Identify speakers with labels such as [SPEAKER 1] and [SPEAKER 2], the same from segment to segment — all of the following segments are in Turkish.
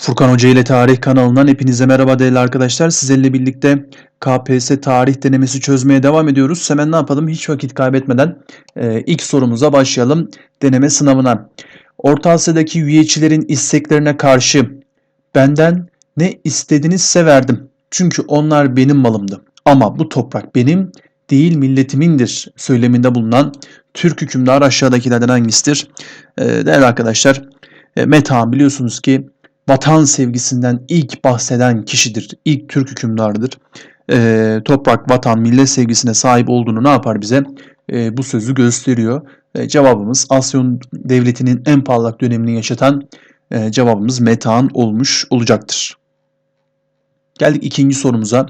[SPEAKER 1] Furkan Hoca ile Tarih kanalından hepinize merhaba değerli arkadaşlar. Sizlerle birlikte KPSS tarih denemesi çözmeye devam ediyoruz. Hemen ne yapalım? Hiç vakit kaybetmeden e, ilk sorumuza başlayalım. Deneme sınavına. Orta Asya'daki üyecilerin isteklerine karşı benden ne istedinizse verdim. Çünkü onlar benim malımdı. Ama bu toprak benim değil milletimindir söyleminde bulunan Türk hükümdarı aşağıdakilerden hangisidir? E, değerli arkadaşlar, e, Metehan biliyorsunuz ki vatan sevgisinden ilk bahseden kişidir. İlk Türk hükümdarıdır. E, toprak, vatan, millet sevgisine sahip olduğunu ne yapar bize? E, bu sözü gösteriyor. E, cevabımız Asyon Devleti'nin en parlak dönemini yaşatan e, cevabımız Metehan olmuş olacaktır. Geldik ikinci sorumuza.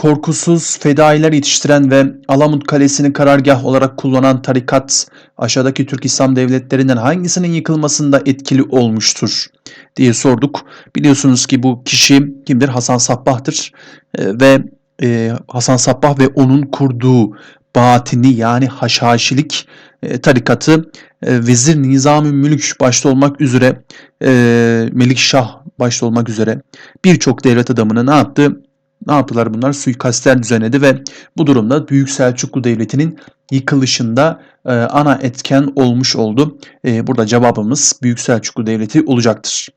[SPEAKER 1] Korkusuz fedailer yetiştiren ve Alamut Kalesi'ni karargah olarak kullanan tarikat aşağıdaki Türk İslam devletlerinden hangisinin yıkılmasında etkili olmuştur diye sorduk. Biliyorsunuz ki bu kişi kimdir? Hasan Sabbah'tır e, ve e, Hasan Sabbah ve onun kurduğu batini yani haşhaşilik e, tarikatı e, Vezir Nizam-ı Mülk başta olmak üzere e, Melikşah başta olmak üzere birçok devlet adamını ne yaptı? Ne yaptılar bunlar? Suikastler düzenledi ve bu durumda Büyük Selçuklu Devleti'nin yıkılışında e, ana etken olmuş oldu. E, burada cevabımız Büyük Selçuklu Devleti olacaktır.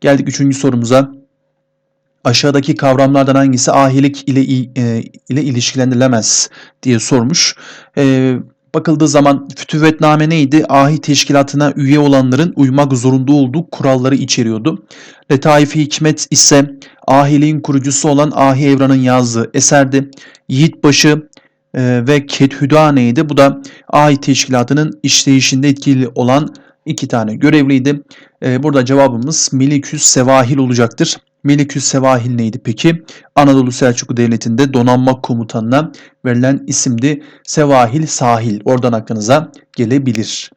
[SPEAKER 1] Geldik üçüncü sorumuza. Aşağıdaki kavramlardan hangisi ahilik ile e, ile ilişkilendirilemez diye sormuş. E, bakıldığı zaman fütüvetname neydi? Ahi teşkilatına üye olanların uymak zorunda olduğu kuralları içeriyordu. Letaif-i Hikmet ise ahiliğin kurucusu olan Ahi Evran'ın yazdığı eserdi. Yiğitbaşı e, ve Kethüdane'ydi. Bu da Ahi teşkilatının işleyişinde etkili olan iki tane görevliydi. E, burada cevabımız Meliküs Sevahil olacaktır. Meliküs Sevahil neydi peki? Anadolu Selçuklu Devleti'nde donanma komutanına verilen isimdi. Sevahil Sahil. Oradan aklınıza gelebilir.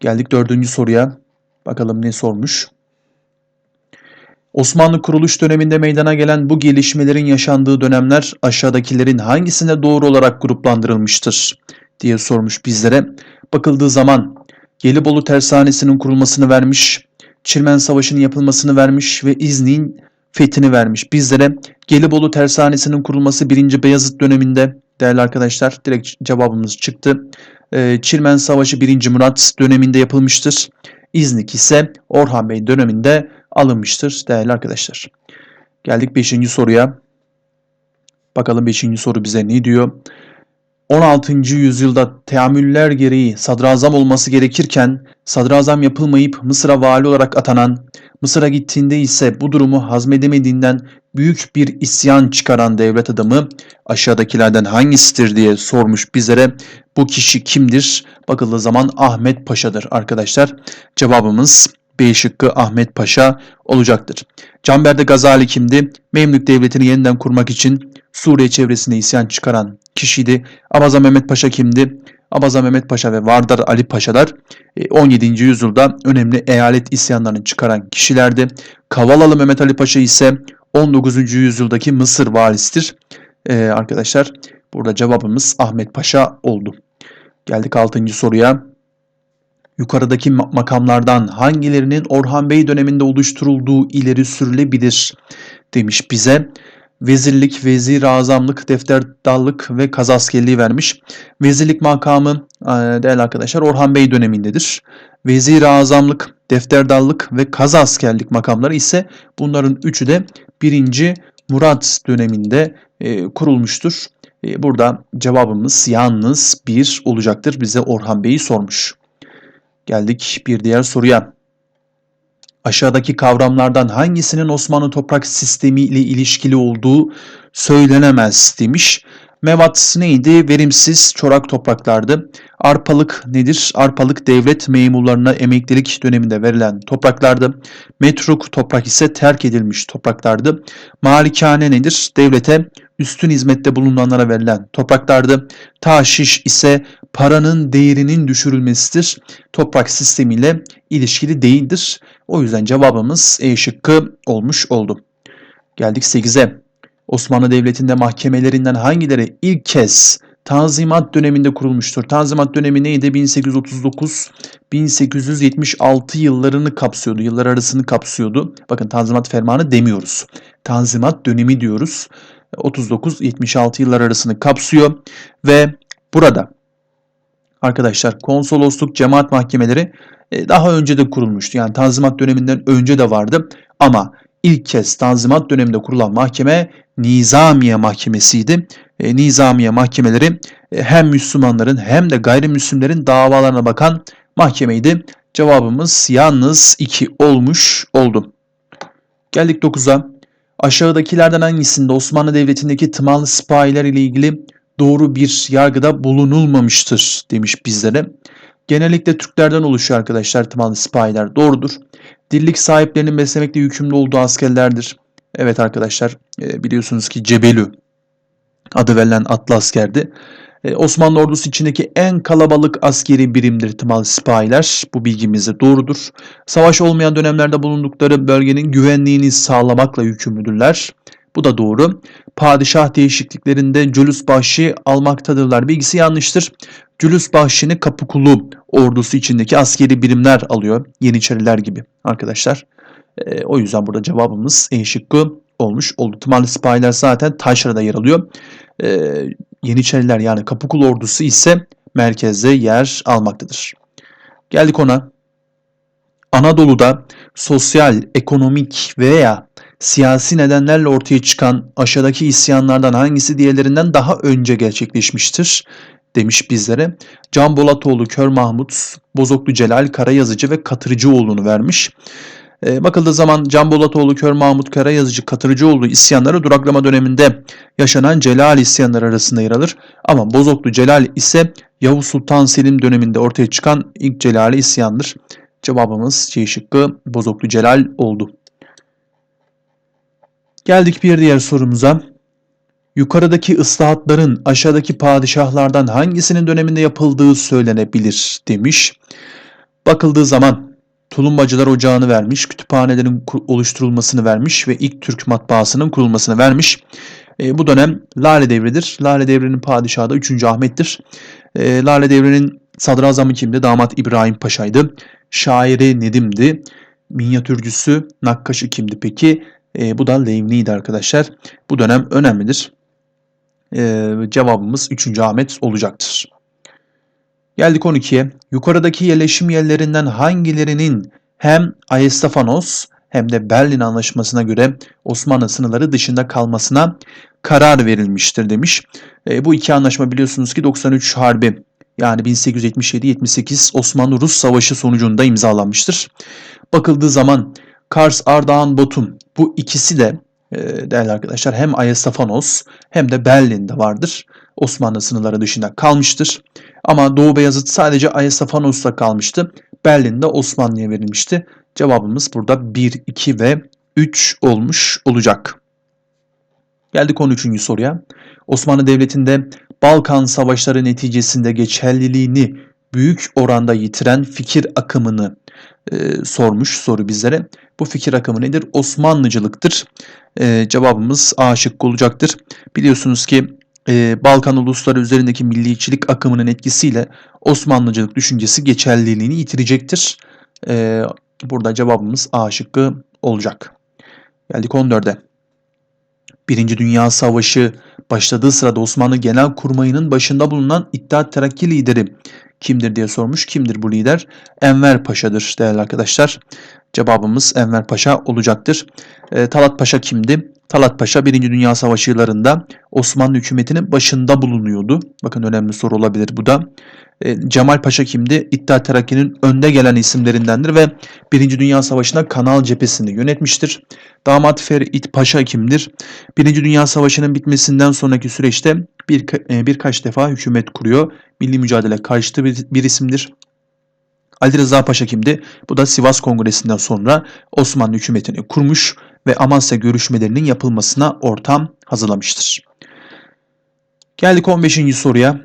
[SPEAKER 1] Geldik dördüncü soruya. Bakalım ne sormuş. Osmanlı kuruluş döneminde meydana gelen bu gelişmelerin yaşandığı dönemler aşağıdakilerin hangisine doğru olarak gruplandırılmıştır diye sormuş bizlere. Bakıldığı zaman Gelibolu Tersanesi'nin kurulmasını vermiş, Çirmen Savaşı'nın yapılmasını vermiş ve İznik'in fethini vermiş. Bizlere Gelibolu Tersanesi'nin kurulması 1. Beyazıt döneminde değerli arkadaşlar direkt cevabımız çıktı. Ee, Çirmen Savaşı 1. Murat döneminde yapılmıştır. İznik ise Orhan Bey döneminde alınmıştır değerli arkadaşlar. Geldik 5. soruya. Bakalım 5. soru bize ne diyor? 16. yüzyılda teamüller gereği sadrazam olması gerekirken sadrazam yapılmayıp Mısır'a vali olarak atanan, Mısır'a gittiğinde ise bu durumu hazmedemediğinden büyük bir isyan çıkaran devlet adamı aşağıdakilerden hangisidir diye sormuş bizlere. Bu kişi kimdir? Bakıldığı zaman Ahmet Paşa'dır arkadaşlar. Cevabımız B şıkkı Ahmet Paşa olacaktır. Canber'de Gazali kimdi? Memlük Devleti'ni yeniden kurmak için Suriye çevresinde isyan çıkaran kişiydi. Abaza Mehmet Paşa kimdi? Abaza Mehmet Paşa ve Vardar Ali Paşalar 17. E, yüzyılda önemli eyalet isyanlarını çıkaran kişilerdi. Kavalalı Mehmet Ali Paşa ise 19. yüzyıldaki Mısır valisidir. Ee, arkadaşlar burada cevabımız Ahmet Paşa oldu. Geldik 6. soruya. Yukarıdaki makamlardan hangilerinin Orhan Bey döneminde oluşturulduğu ileri sürülebilir demiş bize vezirlik, vezir azamlık, defterdallık ve kazaskerliği vermiş. Vezirlik makamı e, değerli arkadaşlar Orhan Bey dönemindedir. Vezir azamlık, defterdallık ve kazaskerlik makamları ise bunların üçü de 1. Murat döneminde e, kurulmuştur. E, burada cevabımız yalnız bir olacaktır. Bize Orhan Bey'i sormuş. Geldik bir diğer soruya. Aşağıdaki kavramlardan hangisinin Osmanlı toprak sistemi ile ilişkili olduğu söylenemez demiş. Mevat neydi? Verimsiz çorak topraklardı. Arpalık nedir? Arpalık devlet memurlarına emeklilik döneminde verilen topraklardı. Metruk toprak ise terk edilmiş topraklardı. Malikane nedir? Devlete üstün hizmette bulunanlara verilen topraklardı. Taşiş ise paranın değerinin düşürülmesidir. Toprak sistemiyle ilişkili değildir. O yüzden cevabımız E şıkkı olmuş oldu. Geldik 8'e. Osmanlı Devleti'nde mahkemelerinden hangileri ilk kez Tanzimat döneminde kurulmuştur. Tanzimat dönemi neydi? 1839-1876 yıllarını kapsıyordu. Yıllar arasını kapsıyordu. Bakın Tanzimat Fermanı demiyoruz. Tanzimat dönemi diyoruz. 39-76 yıllar arasını kapsıyor ve burada arkadaşlar konsolosluk cemaat mahkemeleri e, daha önce de kurulmuştu. Yani Tanzimat döneminden önce de vardı ama ilk kez Tanzimat döneminde kurulan mahkeme Nizamiye Mahkemesi'ydi. E, Nizamiye mahkemeleri e, hem Müslümanların hem de gayrimüslimlerin davalarına bakan mahkemeydi. Cevabımız yalnız 2 olmuş oldu. Geldik 9'a. Aşağıdakilerden hangisinde Osmanlı Devleti'ndeki tımalı sipahiler ile ilgili doğru bir yargıda bulunulmamıştır demiş bizlere. Genellikle Türklerden oluşuyor arkadaşlar tımalı sipahiler. Doğrudur. Dillik sahiplerinin beslemekle yükümlü olduğu askerlerdir. Evet arkadaşlar e, biliyorsunuz ki Cebelü adı verilen atlı askerdi. E, Osmanlı ordusu içindeki en kalabalık askeri birimdir tımalı sipahiler. Bu bilgimiz de doğrudur. Savaş olmayan dönemlerde bulundukları bölgenin güvenliğini sağlamakla yükümlüdürler. Bu da doğru. Padişah değişikliklerinde Cülüs Bahşi almaktadırlar. Bilgisi yanlıştır. Cülüs Bahşi'ni Kapıkulu ordusu içindeki askeri birimler alıyor. Yeniçeriler gibi arkadaşlar. E, o yüzden burada cevabımız en şıkkı olmuş oldu. Tımarlı sipahiler zaten Taşra'da yer alıyor. E, Yeniçeriler yani Kapıkulu ordusu ise merkezde yer almaktadır. Geldik ona. Anadolu'da sosyal, ekonomik veya siyasi nedenlerle ortaya çıkan aşağıdaki isyanlardan hangisi diğerlerinden daha önce gerçekleşmiştir? demiş bizlere. Can Bolatoğlu, Kör Mahmut, Bozoklu Celal, Karayazıcı ve Katırcıoğlu'nu vermiş. E, bakıldığı zaman Can Bolatoğlu, Kör Mahmut, Karayazıcı, Katırcıoğlu isyanları duraklama döneminde yaşanan Celal isyanları arasında yer alır. Ama Bozoklu Celal ise Yavuz Sultan Selim döneminde ortaya çıkan ilk Celali isyandır. Cevabımız C şıkkı Bozoklu Celal oldu. Geldik bir diğer sorumuza. Yukarıdaki ıslahatların aşağıdaki padişahlardan hangisinin döneminde yapıldığı söylenebilir demiş. Bakıldığı zaman Tulumbacılar Ocağı'nı vermiş, kütüphanelerin oluşturulmasını vermiş ve ilk Türk matbaasının kurulmasını vermiş. E, bu dönem Lale Devri'dir. Lale Devri'nin padişahı da 3. Ahmet'tir. E, Lale Devri'nin sadrazamı kimdi? Damat İbrahim Paşa'ydı. Şairi Nedim'di. Minyatürcüsü Nakkaşı kimdi peki? E, bu da Levni'ydi arkadaşlar. Bu dönem önemlidir. E, cevabımız 3. Ahmet olacaktır. Geldik 12'ye. Yukarıdaki yerleşim yerlerinden hangilerinin hem Ayestafanos hem de Berlin Anlaşması'na göre Osmanlı sınırları dışında kalmasına karar verilmiştir demiş. E, bu iki anlaşma biliyorsunuz ki 93 Harbi yani 1877-78 Osmanlı-Rus Savaşı sonucunda imzalanmıştır. Bakıldığı zaman Kars, Ardahan, Batum bu ikisi de e, değerli arkadaşlar hem Ayasaphanos hem de Berlin'de vardır. Osmanlı sınırları dışında kalmıştır. Ama Doğu Beyazıt sadece Ayasaphanos'ta kalmıştı. Berlin'de Osmanlı'ya verilmişti. Cevabımız burada 1, 2 ve 3 olmuş olacak. Geldik 13. soruya. Osmanlı Devleti'nde Balkan Savaşları neticesinde geçerliliğini büyük oranda yitiren fikir akımını e, sormuş soru bizlere. Bu fikir akımı nedir? Osmanlıcılıktır. E, cevabımız A şıkkı olacaktır. Biliyorsunuz ki e, Balkan ulusları üzerindeki milliyetçilik akımının etkisiyle Osmanlıcılık düşüncesi geçerliliğini yitirecektir. E, burada cevabımız A şıkkı olacak. Geldik 14'e. Birinci Dünya Savaşı başladığı sırada Osmanlı Genel Kurmayı'nın başında bulunan İttihat Terakki lideri kimdir diye sormuş. Kimdir bu lider? Enver Paşa'dır değerli arkadaşlar. Cevabımız Enver Paşa olacaktır. E, Talat Paşa kimdi? Talat Paşa 1. Dünya Savaşı yıllarında Osmanlı hükümetinin başında bulunuyordu. Bakın önemli soru olabilir bu da. E, Cemal Paşa kimdi? İttihat Terakki'nin önde gelen isimlerindendir ve 1. Dünya Savaşı'nda Kanal cephesini yönetmiştir. Damat Ferit Paşa kimdir? 1. Dünya Savaşı'nın bitmesinden sonraki süreçte bir, e, birkaç defa hükümet kuruyor. Milli mücadele karşıtı bir, bir isimdir. Ali Rıza Paşa kimdi? Bu da Sivas Kongresi'nden sonra Osmanlı hükümetini kurmuş ve Amasya görüşmelerinin yapılmasına ortam hazırlamıştır. Geldik 15. soruya.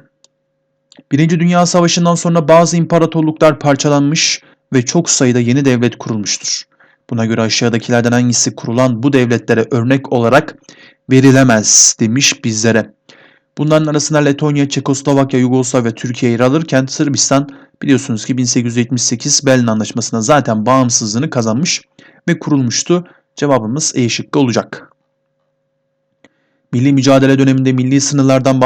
[SPEAKER 1] Birinci Dünya Savaşı'ndan sonra bazı imparatorluklar parçalanmış ve çok sayıda yeni devlet kurulmuştur. Buna göre aşağıdakilerden hangisi kurulan bu devletlere örnek olarak verilemez demiş bizlere. Bunların arasında Letonya, Çekoslovakya, Yugoslavya, Türkiye yer alırken Sırbistan biliyorsunuz ki 1878 Berlin Anlaşması'na zaten bağımsızlığını kazanmış ve kurulmuştu. Cevabımız E şıkkı olacak. Milli mücadele döneminde milli sınırlardan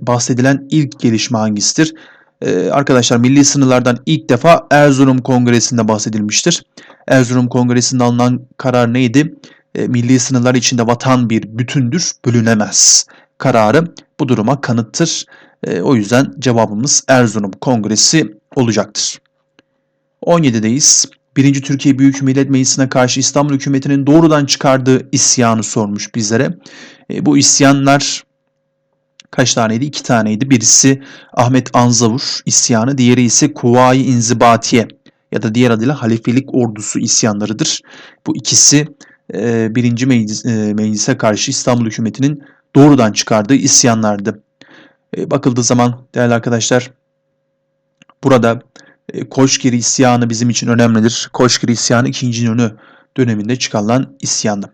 [SPEAKER 1] bahsedilen ilk gelişme hangisidir? Ee, arkadaşlar milli sınırlardan ilk defa Erzurum Kongresi'nde bahsedilmiştir. Erzurum Kongresi'nde alınan karar neydi? E, milli sınırlar içinde vatan bir bütündür, bölünemez. Kararı bu duruma kanıttır. E, o yüzden cevabımız Erzurum Kongresi olacaktır. 17'deyiz. 1. Türkiye Büyük Millet Meclisi'ne karşı İstanbul hükümetinin doğrudan çıkardığı isyanı sormuş bizlere. E, bu isyanlar kaç taneydi? İki taneydi. Birisi Ahmet Anzavur isyanı, diğeri ise Kuvayi İnzibatiye ya da diğer adıyla Halifelik Ordusu isyanlarıdır. Bu ikisi e, birinci meclis, e, meclise karşı İstanbul hükümetinin doğrudan çıkardığı isyanlardı. E, bakıldığı zaman değerli arkadaşlar burada Koşgiri isyanı bizim için önemlidir. Koşgiri isyanı 2. İnönü döneminde çıkarılan isyandı.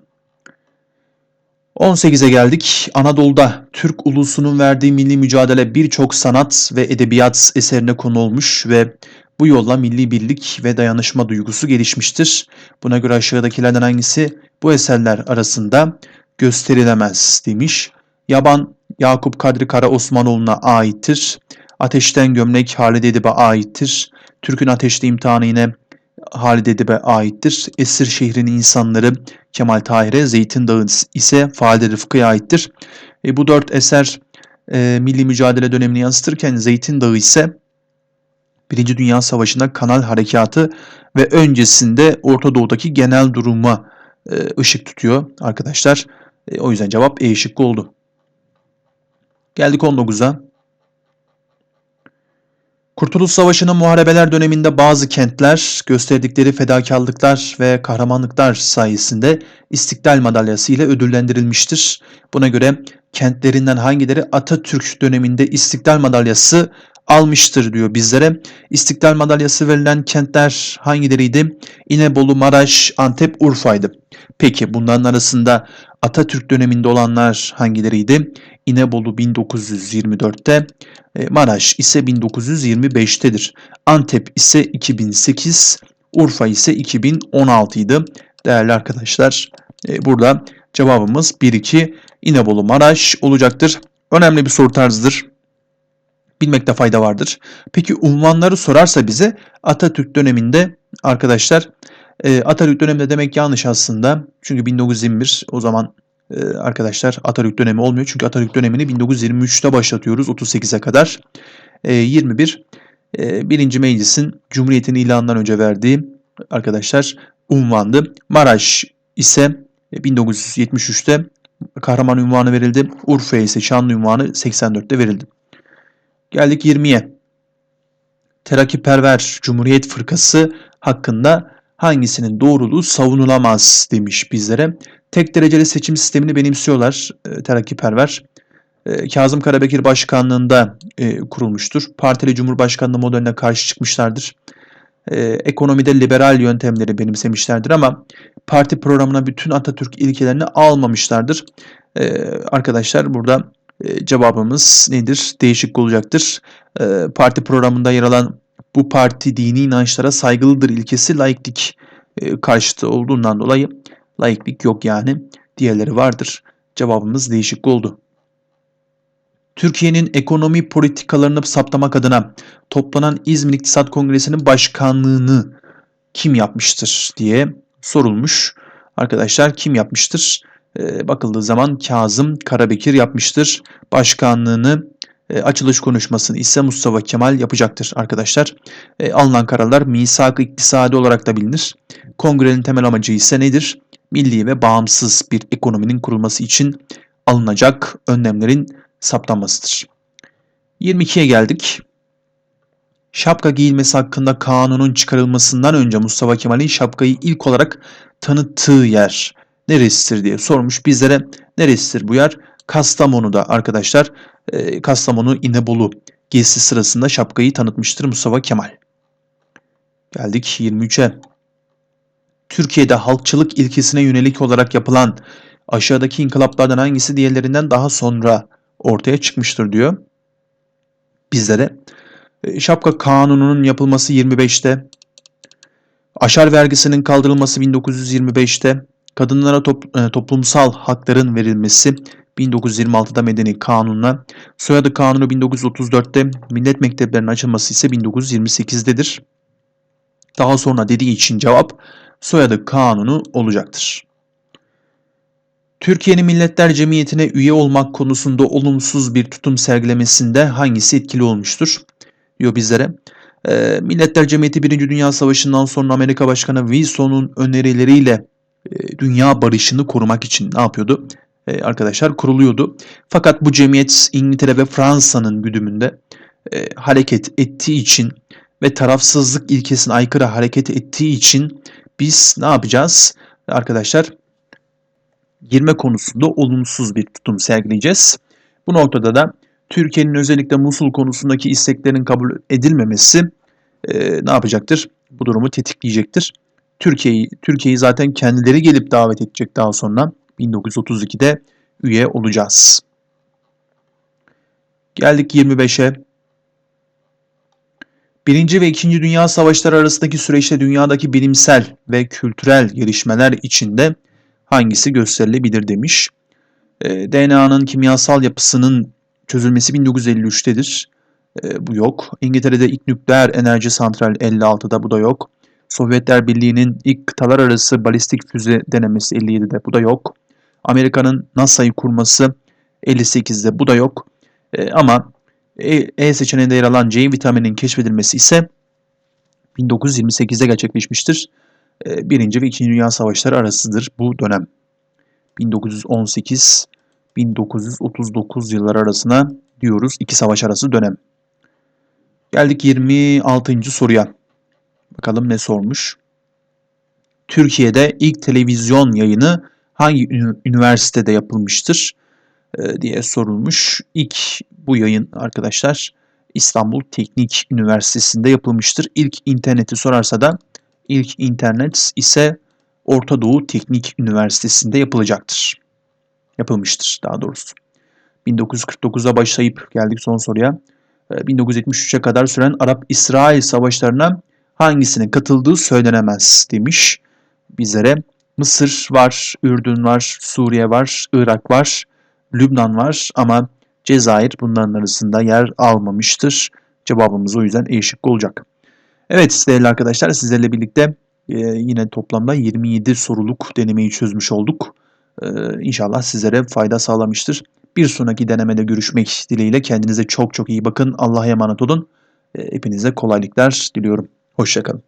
[SPEAKER 1] 18'e geldik. Anadolu'da Türk ulusunun verdiği milli mücadele birçok sanat ve edebiyat eserine konu olmuş ve bu yolla milli birlik ve dayanışma duygusu gelişmiştir. Buna göre aşağıdakilerden hangisi bu eserler arasında gösterilemez demiş. Yaban Yakup Kadri Kara Osmanoğlu'na aittir. Ateşten Gömlek Halide Edip'e aittir. Türk'ün Ateşli İmtihanı yine Halide Edip'e aittir. Esir şehrinin insanları Kemal Tahir'e, Zeytin Dağı ise Falide Rıfkı'ya aittir. E, bu dört eser e, milli mücadele dönemini yansıtırken Zeytin Dağı ise Birinci Dünya Savaşı'nda Kanal Harekatı ve öncesinde Orta Doğu'daki genel duruma e, ışık tutuyor arkadaşlar. E, o yüzden cevap E şıkkı oldu. Geldik 19'a. Kurtuluş Savaşı'nın muharebeler döneminde bazı kentler gösterdikleri fedakarlıklar ve kahramanlıklar sayesinde İstiklal Madalyası ile ödüllendirilmiştir. Buna göre kentlerinden hangileri Atatürk döneminde İstiklal Madalyası almıştır diyor bizlere. İstiklal Madalyası verilen kentler hangileriydi? İnebolu, Maraş, Antep, Urfa'ydı. Peki bunların arasında Atatürk döneminde olanlar hangileriydi? İnebolu 1924'te, e, Maraş ise 1925'tedir. Antep ise 2008, Urfa ise 2016 idi. Değerli arkadaşlar e, burada cevabımız 1-2 İnebolu Maraş olacaktır. Önemli bir soru tarzıdır bilmekte fayda vardır. Peki unvanları sorarsa bize Atatürk döneminde arkadaşlar e, Atatürk döneminde demek yanlış aslında. Çünkü 1921 o zaman e, arkadaşlar Atatürk dönemi olmuyor. Çünkü Atatürk dönemini 1923'te başlatıyoruz 38'e kadar. E, 21 e, birinci meclisin Cumhuriyet'in ilanından önce verdiği arkadaşlar unvandı. Maraş ise 1973'te kahraman unvanı verildi. Urfa ise şanlı unvanı 84'te verildi. Geldik 20'ye. Terakkiperver Cumhuriyet Fırkası hakkında hangisinin doğruluğu savunulamaz demiş bizlere. Tek dereceli seçim sistemini benimsiyorlar e, terakkiperver. E, Kazım Karabekir başkanlığında e, kurulmuştur. Partili Cumhurbaşkanlığı modeline karşı çıkmışlardır. E, ekonomide liberal yöntemleri benimsemişlerdir ama parti programına bütün Atatürk ilkelerini almamışlardır. Arkadaşlar burada e, cevabımız nedir? Değişik olacaktır. E, parti programında yer alan bu parti dini inançlara saygılıdır ilkesi laiklik e, karşıtı olduğundan dolayı laiklik yok yani. Diğerleri vardır. Cevabımız değişik oldu. Türkiye'nin ekonomi politikalarını saptamak adına toplanan İzmir İktisat Kongresi'nin başkanlığını kim yapmıştır diye sorulmuş. Arkadaşlar kim yapmıştır? E, bakıldığı zaman Kazım Karabekir yapmıştır. Başkanlığını e, açılış konuşmasını ise Mustafa Kemal yapacaktır arkadaşlar. E, alınan kararlar misak-ı iktisadi olarak da bilinir. Kongrenin temel amacı ise nedir? Milli ve bağımsız bir ekonominin kurulması için alınacak önlemlerin saptanmasıdır. 22'ye geldik. Şapka giyilmesi hakkında kanunun çıkarılmasından önce Mustafa Kemal'in şapkayı ilk olarak tanıttığı yer neresidir diye sormuş bizlere. Neresidir bu yer? Kastamonu'da arkadaşlar. E, Kastamonu İnebolu gezisi sırasında şapkayı tanıtmıştır Mustafa Kemal. Geldik 23'e. Türkiye'de halkçılık ilkesine yönelik olarak yapılan aşağıdaki inkılaplardan hangisi diğerlerinden daha sonra ortaya çıkmıştır diyor bizlere. E, Şapka Kanunu'nun yapılması 25'te, aşar vergisinin kaldırılması 1925'te, kadınlara top, e, toplumsal hakların verilmesi 1926'da Medeni Kanun'la, soyadı kanunu 1934'te, millet mekteplerinin açılması ise 1928'dedir. Daha sonra dediği için cevap soyadı kanunu olacaktır. Türkiye'nin Milletler Cemiyeti'ne üye olmak konusunda olumsuz bir tutum sergilemesinde hangisi etkili olmuştur? Diyor bizlere. E, Milletler Cemiyeti 1. Dünya Savaşı'ndan sonra Amerika Başkanı Wilson'un önerileriyle dünya barışını korumak için ne yapıyordu? E, arkadaşlar kuruluyordu. Fakat bu cemiyet İngiltere ve Fransa'nın güdümünde e, hareket ettiği için ve tarafsızlık ilkesine aykırı hareket ettiği için biz ne yapacağız? Arkadaşlar girme konusunda olumsuz bir tutum sergileyeceğiz. Bu noktada da Türkiye'nin özellikle Musul konusundaki isteklerin kabul edilmemesi e, ne yapacaktır? Bu durumu tetikleyecektir. Türkiye'yi Türkiye'yi zaten kendileri gelip davet edecek daha sonra 1932'de üye olacağız. Geldik 25'e. Birinci ve İkinci Dünya Savaşları arasındaki süreçte dünyadaki bilimsel ve kültürel gelişmeler içinde hangisi gösterilebilir demiş. E, DNA'nın kimyasal yapısının çözülmesi 1953'tedir. E, bu yok. İngiltere'de ilk nükleer enerji santral 56'da bu da yok. Sovyetler Birliği'nin ilk kıtalar arası balistik füze denemesi 57'de bu da yok. Amerika'nın NASA'yı kurması 58'de bu da yok. E, ama E, e seçeneğinde yer alan C vitaminin keşfedilmesi ise 1928'de gerçekleşmiştir. E, Birinci ve İkinci Dünya Savaşları arasıdır bu dönem. 1918-1939 yılları arasına diyoruz. iki savaş arası dönem. Geldik 26. soruya. Bakalım ne sormuş. Türkiye'de ilk televizyon yayını hangi üniversitede yapılmıştır e, diye sorulmuş. İlk bu yayın arkadaşlar İstanbul Teknik Üniversitesi'nde yapılmıştır. İlk interneti sorarsa da ilk internet ise Orta Doğu Teknik Üniversitesi'nde yapılacaktır. Yapılmıştır daha doğrusu. 1949'a başlayıp geldik son soruya. 1973'e kadar süren Arap-İsrail savaşlarına hangisinin katıldığı söylenemez demiş bizlere. Mısır var, Ürdün var, Suriye var, Irak var, Lübnan var ama Cezayir bunların arasında yer almamıştır. Cevabımız o yüzden E olacak. Evet değerli arkadaşlar sizlerle birlikte e, yine toplamda 27 soruluk denemeyi çözmüş olduk. E, inşallah sizlere fayda sağlamıştır. Bir sonraki denemede görüşmek dileğiyle kendinize çok çok iyi bakın. Allah'a emanet olun. E, hepinize kolaylıklar diliyorum. Hoşçakalın.